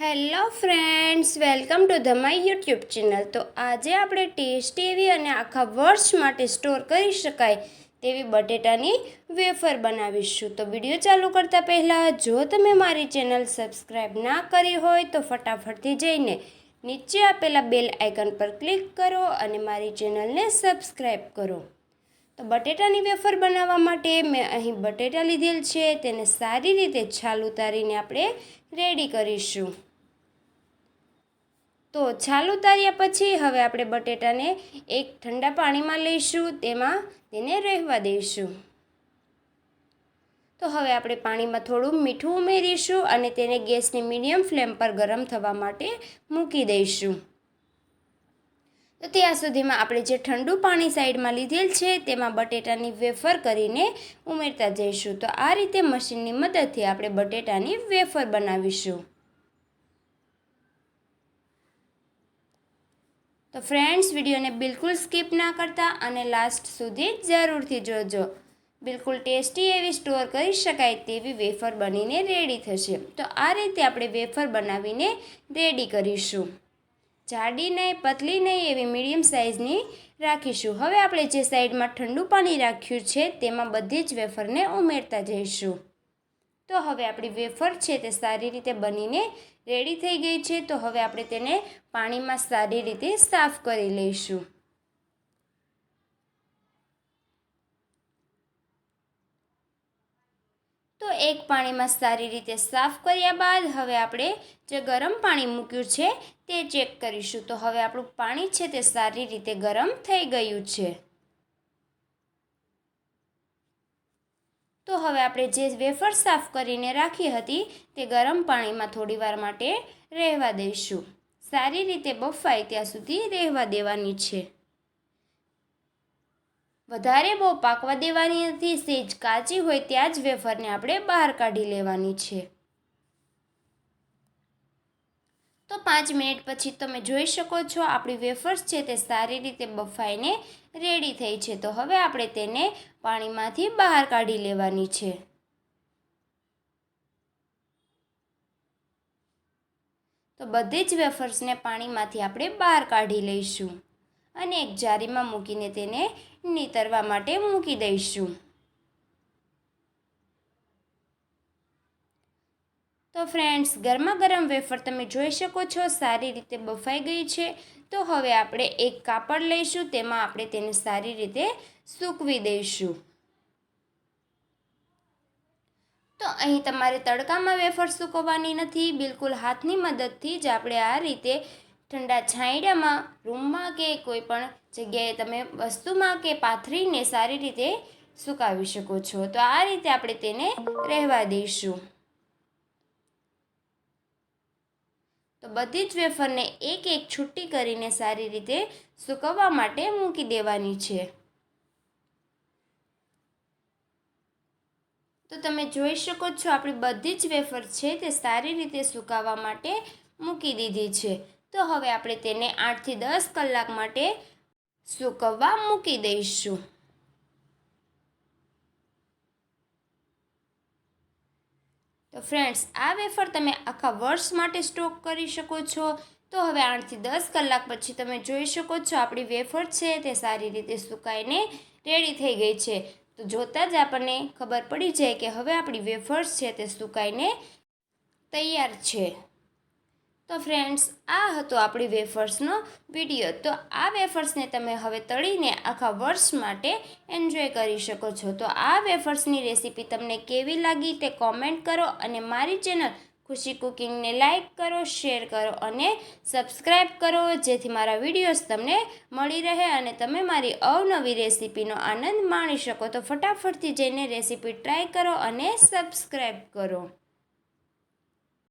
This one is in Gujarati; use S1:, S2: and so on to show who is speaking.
S1: Hello friends, welcome to the my YouTube channel. તો આજે આપણે ટેસ્ટી એવી અને આખા વર્ષ માટે સ્ટોર કરી શકાય તેવી બટેટાની વેફર બનાવીશું. તો વીડિયો ચાલુ કરતાં પહેલાં, જો તમે મારી ચેનલ સબસ્ક્રાઈબ ના કરી હોય, તો ફટાફટથી જઈને નીચે આપેલા બેલ આઇકન પર ક્લિક કરો અને મારી ચેનલને સબસ્ક્રાઈબ કરો. તો બટેટાની વેફર બનાવવા માટે મેં અહીં બટેટા લીધેલ છે, તેને સારી રીતે છાલ ઉતારીને આપણે રેડી કરીશું. તો છાલ ઉતાર્યા પછી હવે આપણે બટેટાને એક ઠંડા પાણીમાં લઈશું, તેમાં તેને રહેવા દઈશું. તો હવે આપણે પાણીમાં થોડું મીઠું ઉમેરીશું અને તેને ગેસની મીડિયમ ફ્લેમ પર ગરમ થવા માટે મૂકી દઈશું. તો ત્યાં સુધીમાં આપણે જે ઠંડુ પાણી સાઈડમાં લીધેલ છે, તેમાં બટેટાની વેફર કરીને ઉમેરતા જઈશું. તો આ રીતે મશીનની મદદથી આપણે બટેટાની વેફર બનાવીશું. તો ફ્રેન્ડ્સ વિડીયોને બિલકુલ સ્કીપ ના કરતા અને લાસ્ટ સુધી જરૂરથી જોજો. બિલકુલ ટેસ્ટી એવી સ્ટોર કરી શકાય તેવી વેફર બનીને રેડી થશે. તો આ રીતે આપણે વેફર બનાવીને રેડી કરીશું. જાડી નહીં, પતલી નહીં એવી મીડિયમ સાઇઝની રાખીશું. હવે આપણે જે સાઈડમાં ઠંડુ પાણી રાખ્યું છે તેમાં બધી જ વેફરને ઉમેરતા જઈશું. તો હવે આપણી વેફર છે તે સારી રીતે બનીને રેડી થઈ ગઈ છે, તો હવે આપણે તેને પાણીમાં સારી રીતે સાફ કરી લઈશું. તો એક પાણીમાં સારી રીતે સાફ કર્યા બાદ હવે આપણે જે ગરમ પાણી મૂક્યું છે, તે ચેક કરીશું. તો હવે આપણું પાણી છે તે સારી રીતે ગરમ થઈ ગયું છે. તો હવે આપણે જે વેફર સાફ કરીને રાખી હતી તે ગરમ પાણીમાં થોડીવાર માટે રહેવા દઈશું. સારી રીતે બફાય ત્યાં સુધી રહેવા દેવાની છે. વધારે બહુ પાકવા દેવાની નથી, સેજ કાચી હોય ત્યાં જ વેફરને આપણે બહાર કાઢી લેવાની છે. તો પાંચ મિનિટ પછી તમે જોઈ શકો છો, આપણી વેફર્સ છે તે સારી રીતે બફાઈને રેડી થઈ છે. તો હવે આપણે તેને પાણીમાંથી બહાર કાઢી લેવાની છે. તો બધી જ વેફર્સને પાણીમાંથી આપણે બહાર કાઢી લઈશું અને એક જારીમાં મૂકીને તેને નીતરવા માટે મૂકી દઈશું. તો ફ્રેન્ડ્સ ગરમા ગરમ વેફર તમે જોઈ શકો છો, સારી રીતે બફાઈ ગઈ છે. તો હવે આપણે એક કાપડ લઈશું, તેમાં આપણે તેને સારી રીતે સૂકવી દઈશું. તો અહીં તમારે તડકામાં વેફર સૂકવવાની નથી, બિલકુલ હાથની મદદથી જ આપણે આ રીતે ઠંડા છાંયડામાં, રૂમમાં કે કોઈ પણ જગ્યાએ તમે વસ્તુમાં કે પાથરીને સારી રીતે સુકાવી શકો છો. તો આ રીતે આપણે તેને રહેવા દઈશું. તો બધી જ વેફરને એક એક છૂટી કરીને સારી રીતે સૂકવવા માટે મૂકી દેવાની છે. તો તમે જોઈ શકો છો, આપણી બધી જ વેફર છે તે સારી રીતે સુકાવા માટે મૂકી દીધી છે. તો હવે આપણે તેને આઠથી દસ કલાક માટે સૂકવવા મૂકી દઈશું. તો ફ્રેન્ડ્સ, આ વેફર તમે આખા વર્ષ માટે સ્ટોક કરી શકો છો. તો હવે આઠથી દસ કલાક પછી તમે જોઈ શકો છો આપણી વેફર છે, તે સારી રીતે સુકાઈને રેડી થઈ ગઈ છે. તો જોતાં જ આપણને ખબર પડી જાય કે હવે આપણી વેફર્સ છે તે સુકાઈને તૈયાર છે. તો ફ્રેન્ડ્સ આ હતો આપણી વેફર્સનો વીડિયો તો આ વેફર્સને તમે હવે તળીને આખા વર્ષ માટે એન્જોય કરી શકો છો. તો આ વેફર્સની રેસીપી તમને કેવી લાગી તે કોમેન્ટ કરો અને મારી ચેનલ ખુશી કુકિંગને લાઇક કરો શેર કરો અને સબસ્ક્રાઈબ કરો, જેથી મારા વિડીયોઝ તમને મળી રહે અને તમે મારી અવનવી રેસીપીનો આનંદ માણી શકો. તો ફટાફટથી જઈને રેસીપી ટ્રાય કરો અને સબસ્ક્રાઈબ કરો.